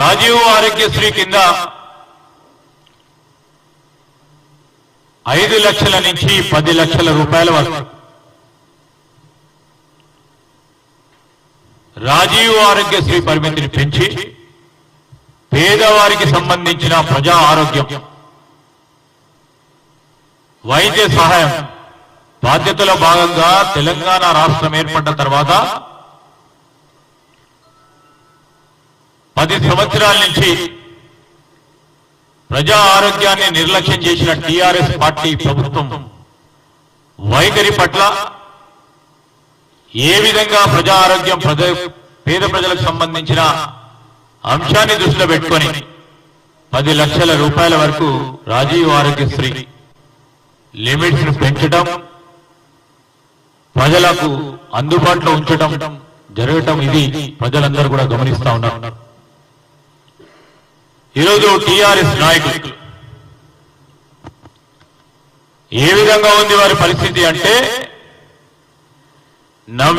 రాజీవ్ ఆరోగ్యశ్రీ కింద ఐదు లక్షల నుంచి పది లక్షల రూపాయల వరకు. రాజీవ్ ఆరోగ్యశ్రీ పరిమితిని పెంచి పేదవారికి సంబంధించిన ప్రజా ఆరోగ్యం వైద్య సహాయం బాధ్యతలో భాగంగా తెలంగాణ రాష్ట్రం ఏర్పడ్డ తర్వాత పది సంవత్సరాల నుంచి ప్రజా ఆరోగ్యాన్ని నిర్లక్ష్యం చేసిన టిఆర్ఎస్ పార్టీ ప్రభుత్వం వైఖరి పట్ల ఏ విధంగా ప్రజా ఆరోగ్యం ప్రజ పేద ప్రజలకు సంబంధించిన అంశాన్ని దృష్టిలో పెట్టుకొని పది లక్షల రూపాయల వరకు రాజీవ్ ఆరోగ్యశ్రీ లిమిట్స్ను పెంచడం ప్రజలకు అందుబాటులో ఉంచడం జరగటం ఇది ప్రజలందరూ కూడా గమనిస్తా ఉన్నారు. ఈరోజు టిఆర్ఎస్ నాయకులు. ఏ విధంగా ఉంది వారి పరిస్థితి అంటే నవ్వి